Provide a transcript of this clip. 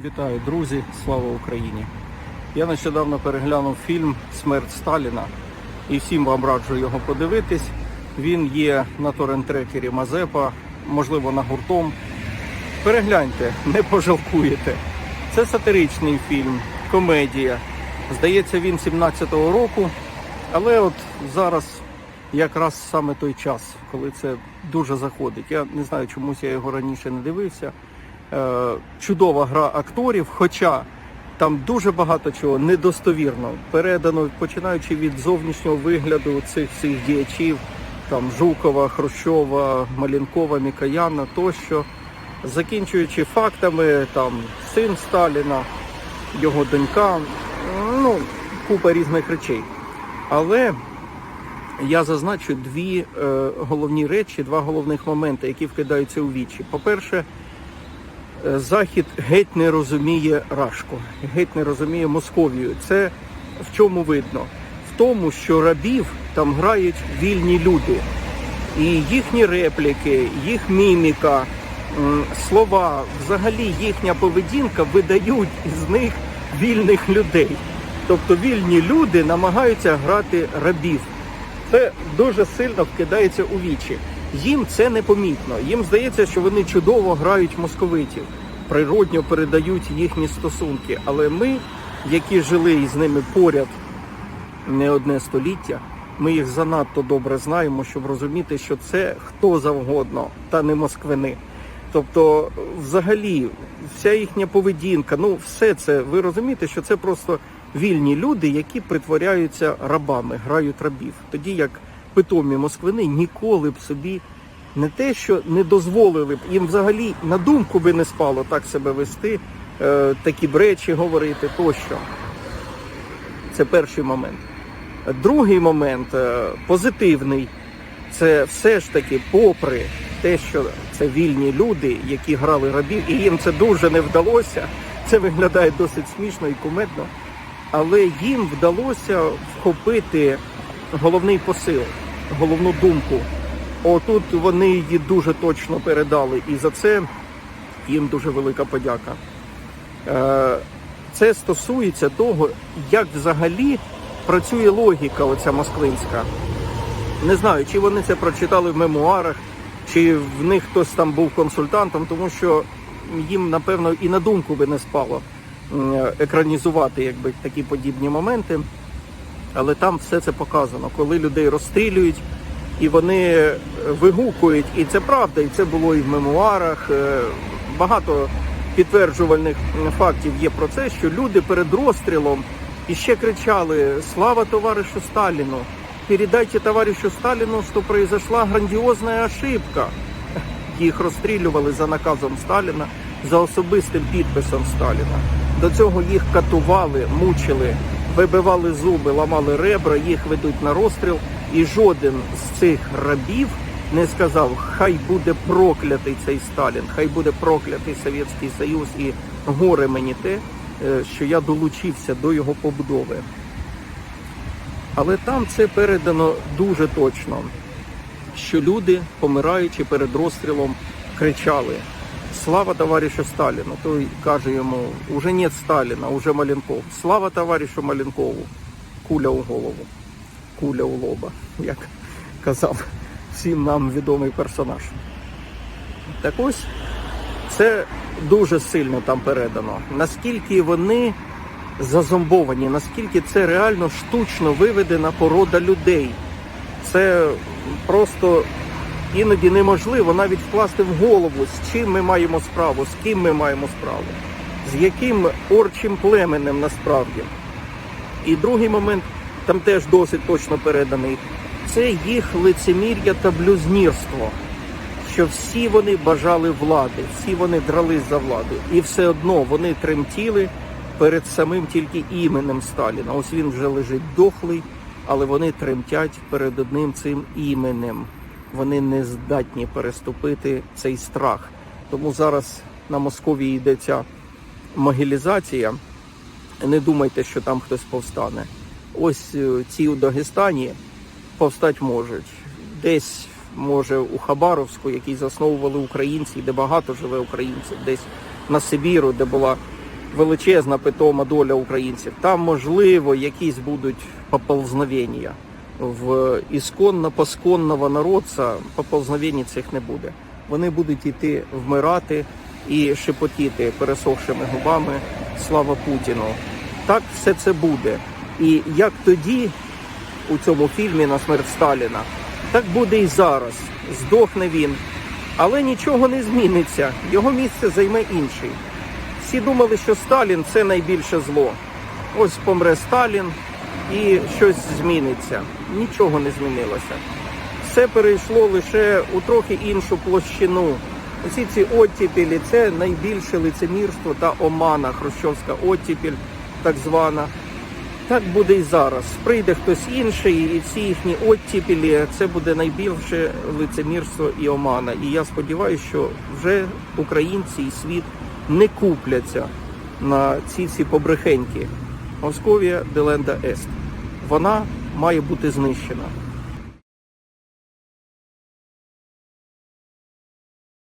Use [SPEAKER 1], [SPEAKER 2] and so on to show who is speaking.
[SPEAKER 1] Вітаю, друзі! Слава Україні! Я нещодавно переглянув фільм Смерть Сталіна і всім вам раджу його подивитись. Він є на торрент-трекері Мазепа, можливо, на гуртом. Перегляньте, не пожалкуєте. Це сатиричний фільм, комедія. Здається, він 17-го року, але от зараз якраз саме той час, коли це дуже заходить. Я не знаю, чомусь я його раніше не дивився. Е, чудова гра акторів, хоча там дуже багато чого недостовірно передано, починаючи від зовнішнього вигляду цих всіх діячів, там Жукова, Хрущова, Малінкова, Мікояна тощо, закінчуючи фактами, там син Сталіна, його донька, ну, купа різних речей. Але я зазначу дві е, головні речі, два головних моменти, які вкидаються у вічі. По-перше, Захід геть не розуміє Рашку, геть не розуміє Московію. Це в чому видно? В тому, що рабів там грають вільні люди. І їхні репліки, їх міміка, слова, взагалі їхня поведінка видають із них вільних людей. Тобто вільні люди намагаються грати рабів. Це дуже сильно вкидається у вічі. Їм це непомітно. Їм здається, що вони чудово грають московитів, природньо передають їхні стосунки. Але ми, які жили із ними поряд не одне століття, ми їх занадто добре знаємо, щоб розуміти, що це хто завгодно, та не москвини. Тобто, взагалі, вся їхня поведінка, ну все це, ви розумієте, що це просто вільні люди, які притворяються рабами, грають рабів. Тоді як питомі москвини ніколи б собі не те, що не дозволили б їм взагалі на думку би не спало так себе вести, е, такі б речі говорити тощо. Це перший момент. Другий момент е, позитивний. Це все ж таки, попри те, що це вільні люди, які грали рабів, і їм це дуже не вдалося. Це виглядає досить смішно і кумедно. Але їм вдалося вхопити головний посил, головну думку. Отут вони її дуже точно передали, і за це їм дуже велика подяка. Е, Це стосується того, як взагалі працює логіка оця москвинська. Не знаю, чи вони це прочитали в мемуарах, чи в них хтось там був консультантом, тому що їм, напевно, і на думку би не спало екранізувати якби, такі подібні моменти. Але там все це показано, коли людей розстрілюють і вони е, вигукують, і це правда, і це було і в мемуарах. е, Багато підтверджувальних фактів є про це, що люди перед розстрілом іще кричали Слава товаришу Сталіну! Передайте товаришу Сталіну, що произошла грандіозна ошибка. Їх розстрілювали за наказом Сталіна, за особистим підписом Сталіна. До цього їх катували, мучили, вибивали зуби, ламали ребра, їх ведуть на розстріл. І жоден з цих рабів не сказав, хай буде проклятий цей Сталін, хай буде проклятий Совєтський Союз і горе мені те, е, що я долучився до його побудови. Але там це передано дуже точно, що люди, помираючи перед розстрілом, кричали Слава товаришу Сталіну. Той каже йому, уже нет Сталіна, уже Маленков. Слава товаришу Маленкову. Куля у голову, куля у лоба, як казав всім нам відомий персонаж. Так ось це дуже сильно там передано. Наскільки вони зазомбовані, наскільки це реально штучно виведена порода людей. Це просто іноді неможливо навіть вкласти в голову, з чим ми маємо справу, з ким ми маємо справу, з яким орчим племенем насправді. І другий момент там теж досить точно переданий. Це їх лицемір'я та блюзнірство що всі вони бажали влади, всі вони дрались за владу, і все одно вони тремтіли перед самим тільки іменем Сталіна. Ось він вже лежить дохлий, але вони тремтять перед одним цим іменем. Вони не здатні переступити цей страх. Тому зараз на Московії йде ця могилізація. Не думайте, що там хтось повстане. Ось е, ці у Дагестані повстать можуть. Десь може у Хабаровську, який засновували українці, де багато живе українців, десь на Сибіру, де була величезна питома доля українців. Там, можливо, якісь будуть поползновення. В ісконно посконного народця поползновень цих не буде. Вони будуть йти вмирати і шепотіти пересохшими губами слава Путіну. Так все це буде. І як тоді у цьому фільмі на смерть Сталіна, так буде і зараз. Здохне він, але нічого не зміниться. Його місце займе інший. Всі думали, що Сталін це найбільше зло. Ось помре Сталін і щось зміниться. Нічого не змінилося. Все перейшло лише у трохи іншу площину. Усі ці оттіпілі це найбільше лицемірство та омана, хрущовська оттіпіль, так звана. Так буде і зараз. Прийде хтось інший, і ці їхні оттіпілі це буде найбільше лицемірство і омана. І я сподіваюся, що вже українці і світ не купляться на ці всі побрехеньки. Московія деленда ест. Вона має бути знищена.